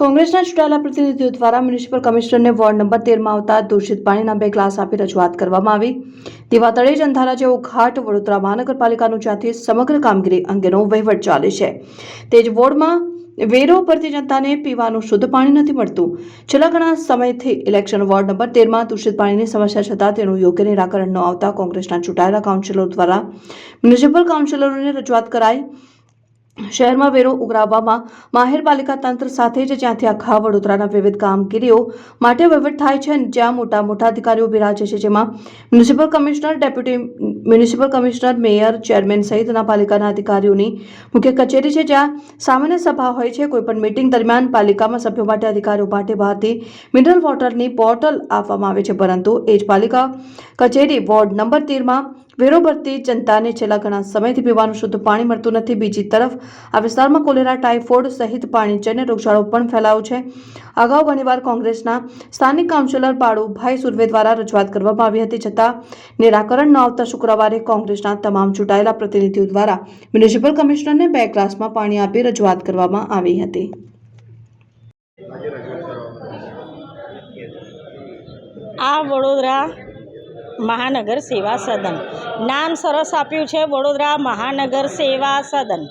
કોંગ્રેસના ચૂંટાયેલા પ્રતિનિધિઓ દ્વારા મ્યુનિસિપલ કમિશનરને વોર્ડ નંબર તેરમાં આવતા દૂષિત પાણીના બે ગ્લાસ આપી રજૂઆત કરવામાં આવી. તેવા તળેજ અંધારા જેવો ઘાટ વડોદરા મહાનગરપાલિકાનું જ્યાંથી સમગ્ર કામગીરી અંગેનો વહીવટ ચાલે છે. તે જ વોર્ડમાં વેરો પરથી જનતાને પીવાનું શુદ્ધ પાણી નથી મળતું. છેલ્લા ઘણા સમયથી ઇલેક્શન વોર્ડ નંબર તેરમાં દૂષિત પાણીની સમસ્યા છતાં તેનું યોગ્ય નિરાકરણ ન આવતા કોંગ્રેસના ચૂંટાયેલા કાઉન્સિલરો દ્વારા મ્યુનિસિપલ કાઉન્સિલરોને રજૂઆત કરાઈ. શહેરમાં વેરો ઉઘરાવવામાં માહેર પાલિકા તંત્ર સાથે જ જ્યાંથી આખા વડોદરાના વિવિધ કામગીરીઓ માટે વહીવટ થાય છે જ્યાં મોટા મોટા અધિકારીઓ બિરાજે છે, જેમાં municipal commissioner, deputy municipal commissioner, mayor, chairman સહિતના પાલિકાના અધિકારીઓની મુખ્ય કચેરી છે, જ્યાં સામાન્ય સભા હોય છે. કોઈપણ મિટિંગ દરમિયાન પાલિકામાં સભ્યો માટે અધિકારીઓ માટે બહારથી મિનરલ વોટરની બોટલ આપવામાં આવે છે, પરંતુ એ જ પાલિકા કચેરી વોર્ડ નંબર તેરમાં વેરો ભરતી છેલ્લા ઘણા સમયથી પીવાનું શુદ્ધ પાણી મળતું નથી. બીજી તરફ, આ વિસ્તારમાં કોલેરા ટાઇફોઇડ સહિત પાણીજન્ય રોગચાળો પણ ફેલાયો છે. અગાઉ ઘણીવાર કોંગ્રેસના સ્થાનિક કાઉન્સિલર પાડુભાઈ સુરવે દ્વારા રજૂઆત કરવામાં આવી હતી. છતાં, નિરાકરણ ન આવતા શુક્રવારે કોંગ્રેસના તમામ ચૂંટાયેલા પ્રતિનિધિઓ દ્વારા મ્યુનિસિપલ કમિશનરને બે ગ્લાસમાં પાણી આપી રજૂઆત કરવામાં આવી હતી. આ વડોદરા મહાનગર સેવા સદન. નામ સરસ આપ્યું છે વડોદરા મહાનગર સેવા સદન.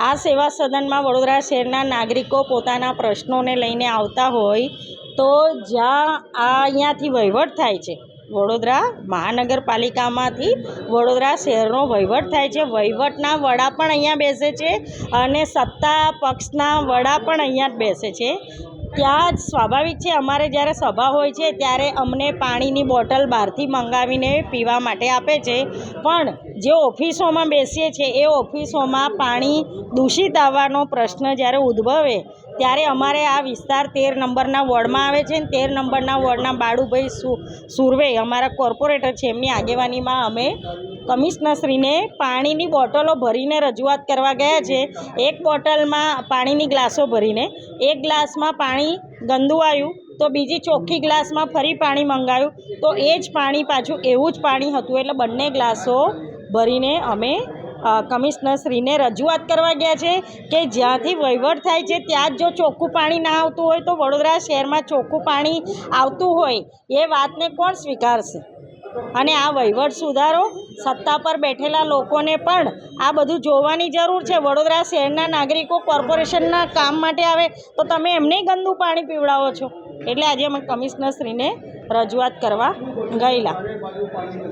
આ સેવા સદનમાં વડોદરા શહેરના નાગરિકો પોતાના પ્રશ્નોને લઈને આવતા હોય તો જ્યાં આ અહીંયાથી વહીવટ થાય છે. વડોદરા મહાનગરપાલિકામાંથી વડોદરા શહેરનો વહીવટ થાય છે. વહીવટના વડા પણ અહીંયા બેસે છે અને સત્તા પક્ષના વડા પણ અહીંયા જ બેસે છે. ત્યાં જ સ્વાભાવિક છે, અમારે જ્યારે સભા હોય છે, ત્યારે અમને પાણીની બોટલ બહારથી મંગાવીને પીવા માટે આપે છે. પણ જે ઓફિસોમાં બેસીએ છીએ, એ ઓફિસોમાં પાણી દૂષિત આવવાનો પ્રશ્ન જ્યારે ઉદ્ભવે ત્યારે અમારે આ વિસ્તાર તેર નંબરના વોર્ડમાં આવે છે ને તેર નંબરના વોર્ડના બાળુભાઈ સુરવે, અમારા કોર્પોરેટર છે, એમની આગેવાનીમાં અમે કમિશનરશ્રીને પાણીની બોટલો ભરીને રજૂઆત કરવા ગયા છે. એક બોટલમાં પાણીની ગ્લાસો ભરીને, એક ગ્લાસમાં પાણી ગંદુ આવ્યું, તો બીજી ચોખ્ખી ગ્લાસમાં ફરી પાણી મંગાવ્યું, તો એ જ પાણી પાછું એવું જ પાણી હતું, એટલે બંને ગ્લાસો ભરીને અમે કમિશનરશ્રીને રજૂઆત કરવા ગયા છે કે જ્યાંથી વહીવટ થાય છે, ત્યાં જ જો ચોખ્ખું પાણી ના આવતું હોય તો વડોદરા શહેરમાં ચોખ્ખું પાણી આવતું હોય. એ વાતને કોણ સ્વીકારશે? અને આ વહીવટ સુધારો સત્તા પર બેઠેલા લોકોને પણ આ બધું જોવાની જરૂર છે. વડોદરા શહેરના નાગરિકો કોર્પોરેશનના કામ માટે આવે તો તમે એમને ગંદુ પાણી પીવડાવો છો. એટલે આજે અમે કમિશનરશ્રીને રજૂઆત કરવા ગયેલા.